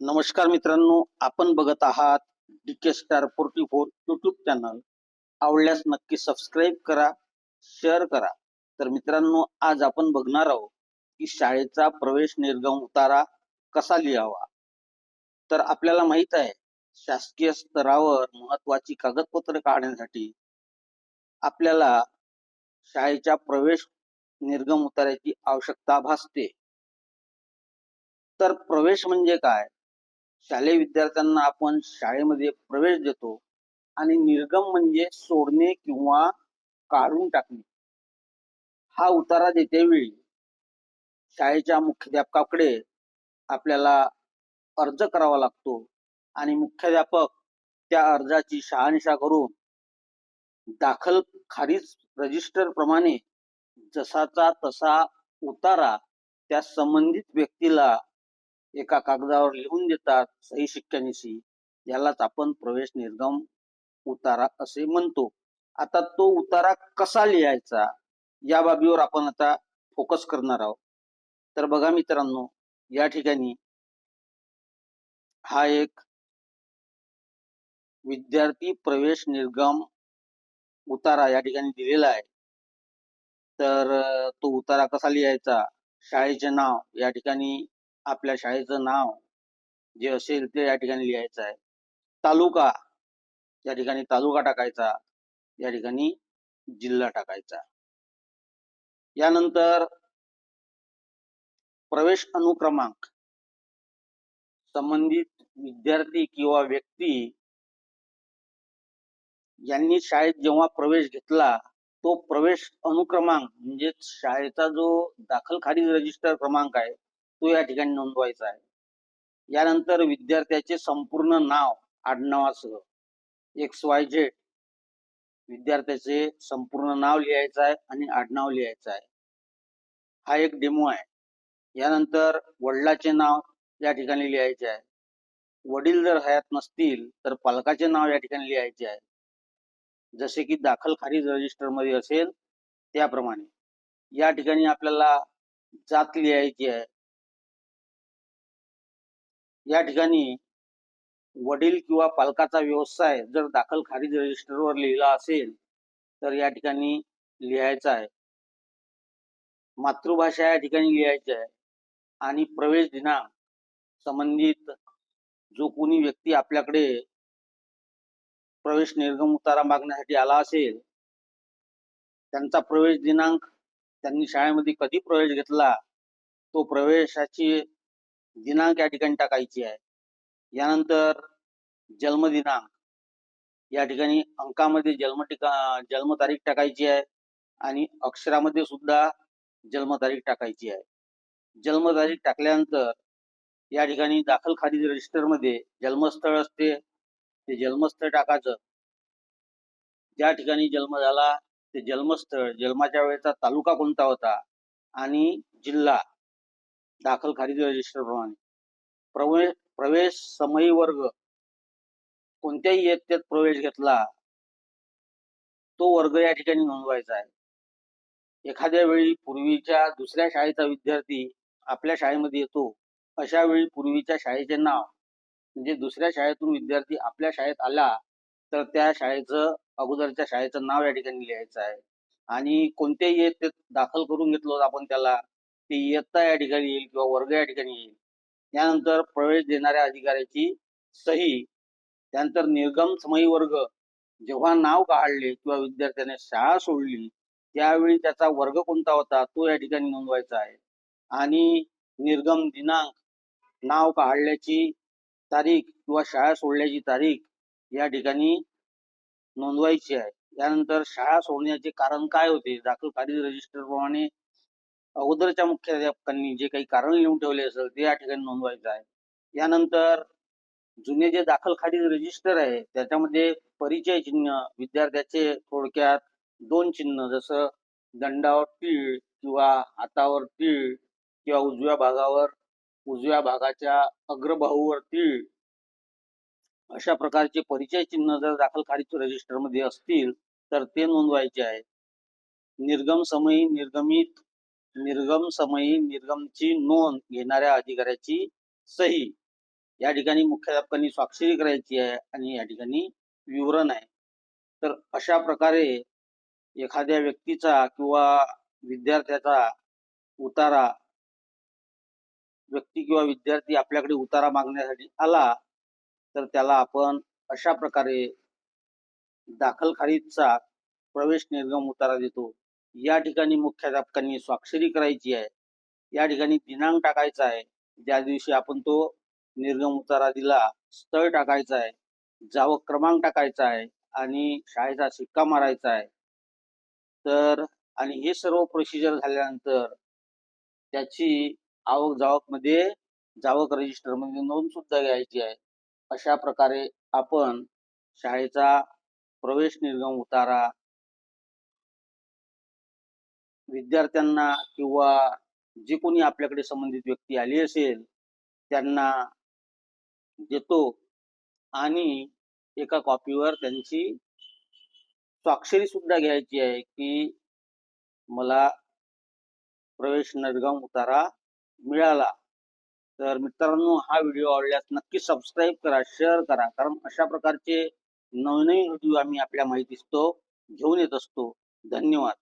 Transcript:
नमस्कार मित्रांनो आपण बघत आहात D K star forty four YouTube channel आवडल्यास नक्की सबस्क्राईब करा शेअर करा. तर मित्रांनो आज आपण बघणार आहोत की शाळेचा प्रवेश निर्गम उतारा कसा लिहावा? तर आपल्याला माहीत आहे शासकीय स्तरावर महत्वाची कागदपत्रे काढण्यासाठी आपल्याला शाळेच्या प्रवेश निर्गम उतार्याची आवश्यकता भासते. तर प्रवेश म्हणजे काय? शालेय विद्यार्थ्यांना आपण शाळेमध्ये प्रवेश देतो आणि निर्गम म्हणजे सोडणे किंवा काढून टाकणे. हा उतारा देतेवेळी शाळेच्या मुख्याध्यापकाकडे आपल्याला अर्ज करावा लागतो आणि मुख्याध्यापक त्या अर्जाची शहानिशा करून दाखल खारीज रजिस्टर प्रमाणे जसाचा तसा उतारा त्या संबंधित व्यक्तीला एका कागदावर लिहून देतात सही शिक्क्यानिशी यालाच आपण प्रवेश निर्गम उतारा असे म्हणतो. आता तो उतारा कसा लिहायचा? या बाबीवर आपण आता फोकस करणार आहोत. तर बघा मित्रांनो या ठिकाणी हा एक विद्यार्थी प्रवेश निर्गम उतारा या ठिकाणी दिलेला आहे. तर तो उतारा कसा लिहायचा? शाळेचे नाव या ठिकाणी आपल्या शाळेचं नाव जे असेल ते या ठिकाणी लिहायचं आहे. तालुका या ठिकाणी तालुका टाकायचा या ठिकाणी जिल्हा टाकायचा. यानंतर प्रवेश अनुक्रमांक संबंधित विद्यार्थी किंवा व्यक्ती यांनी शाळेत जेव्हा प्रवेश घेतला तो प्रवेश अनुक्रमांक म्हणजे शाळेचा जो दाखल खारीज रजिस्टर क्रमांक आहे तो या ठिकाणी नोंदवायचा आहे. यानंतर विद्यार्थ्याचे संपूर्ण नाव आडनावासह एक्स वाय झेड विद्यार्थ्याचे संपूर्ण नाव लिहायचं आहे आणि आडनाव लिहायचं आहे. हा एक डेमो आहे. यानंतर वडिलाचे नाव या ठिकाणी लिहायचे आहे. वडील जर हयात नसतील तर पालकाचे नाव या ठिकाणी लिहायचे आहे. जसे की दाखल खारीज रजिस्टरमध्ये असेल त्याप्रमाणे. या ठिकाणी आपल्याला जात लिहायची आहे. या ठिकाणी वडील किंवा पालकाचा व्यवसाय जर दाखल खारिज रजिस्टरवर लिहिला असेल तर या ठिकाणी लिहायचा आहे. मातृभाषा या ठिकाणी लिहायची आहे. आणि प्रवेश दिनांक संबंधित जो कोणी व्यक्ती आपल्याकडे प्रवेश निर्गम उतारा मागण्यासाठी आला असेल त्यांचा प्रवेश दिनांक त्यांनी शाळेमध्ये कधी प्रवेश घेतला तो प्रवेशाची दिनांक या ठिकाणी टाकायची आहे. यानंतर जन्मदिनांक. या ठिकाणी अंकामध्ये जन्म टिका जन्मतारीख टाकायची आहे आणि अक्षरामध्ये सुद्धा जन्मतारीख टाकायची आहे. जन्मतारीख टाकल्यानंतर या ठिकाणी दाखल खाली रजिस्टरमध्ये जन्मस्थळ असते. ते जन्मस्थळ टाकायचं. ज्या ठिकाणी जन्म झाला ते जन्मस्थळ जन्माच्या वेळेचा तालुका कोणता होता आणि जिल्हा दाखल खारिज रजिस्टर प्रमाणे प्रवेश प्रवेश समयी वर्ग. कोणत्याही इयत्तेत प्रवेश घेतला तो वर्ग या ठिकाणी नोंदवायचा आहे. एखाद्या वेळी पूर्वीच्या दुसऱ्या शाळेचा विद्यार्थी आपल्या शाळेमध्ये येतो अशा वेळी पूर्वीच्या शाळेचे नाव म्हणजे दुसऱ्या शाळेतून विद्यार्थी आपल्या शाळेत आला तर त्या शाळेचं अगोदरच्या शाळेचं नाव या ठिकाणी लिहायचं आहे. आणि कोणत्याही इयत्तेत दाखल करून घेतलो आपण त्याला ते इयत्ता या ठिकाणी येईल किंवा वर्ग या ठिकाणी येईल. त्यानंतर प्रवेश देणाऱ्या अधिकाऱ्याची सही त्यानंतर निर्गम समयी वर्ग जेव्हा नाव काढले किंवा विद्यार्थ्याने शाळा सोडली त्यावेळी त्याचा वर्ग कोणता होता तो या ठिकाणी नोंदवायचा आहे. आणि निर्गम दिनांक नाव काढल्याची तारीख किंवा शाळा सोडल्याची तारीख या ठिकाणी नोंदवायची आहे. त्यानंतर शाळा सोडण्याचे कारण काय होते? दाखल खारीज रजिस्टर प्रमाणे अगोदरच्या मुख्याध्यापकांनी जे काही कारण लिहून ठेवले असेल ते या ठिकाणी नोंदवायचं आहे. यानंतर जुने जे दाखल खारीज रजिस्टर आहे त्याच्यामध्ये परिचय चिन्ह विद्यार्थ्याचे थोडक्यात दोन चिन्ह जसं दंडावर तीळ किंवा हातावर तीळ किंवा उजव्या भागावर उजव्या भागाच्या अग्रबाहूवर तीळ अशा प्रकारचे परिचय चिन्ह जर दाखल खारीज रजिस्टरमध्ये असतील तर ते नोंदवायचे आहे. निर्गम समयी निर्गमित निर्गम समयी निर्गमची नोंद घेणाऱ्या अधिकाऱ्याची सही. या ठिकाणी मुख्याध्यापकांनी स्वाक्षरी करायची आहे आणि या ठिकाणी विवरण आहे. तर अशा प्रकारे एखाद्या व्यक्तीचा किंवा विद्यार्थ्याचा उतारा व्यक्ती किंवा विद्यार्थी आपल्याकडे उतारा मागण्यासाठी आला तर त्याला आपण अशा प्रकारे दाखल खारीजचा प्रवेश निर्गम उतारा देतो. या ठिकाणी मुख्याध्यापकांनी स्वाक्षरी करायची आहे. या ठिकाणी दिनांक टाकायचा आहे. ज्या दिवशी आपण तो निर्गम उतारा दिला स्थळ टाकायचं आहे. जावक क्रमांक टाकायचा आहे आणि शाळेचा शिक्का मारायचा आहे. तर आणि हे सर्व प्रोसिजर झाल्यानंतर त्याची आवक जावकमध्ये जावक रजिस्टरमध्ये नोंद सुद्धा घ्यायची आहे. अशा प्रकारे आपण शाळेचा प्रवेश निर्गम उतारा विद्यार्थ्यांना किंवा जे कोणी आपल्याकडे संबंधित व्यक्ती आली असेल त्यांना देतो आणि एका कॉपीवर त्यांची स्वाक्षरी सुद्धा घ्यायची आहे की मला प्रवेश निर्गम उतारा मिळाला. तर मित्रांनो हा व्हिडिओ आवडल्यास नक्की सबस्क्राईब करा शेअर करा कारण अशा प्रकारचे नवनवीन व्हिडिओ आम्ही आपल्या माहिती घेऊन येत असतो. धन्यवाद.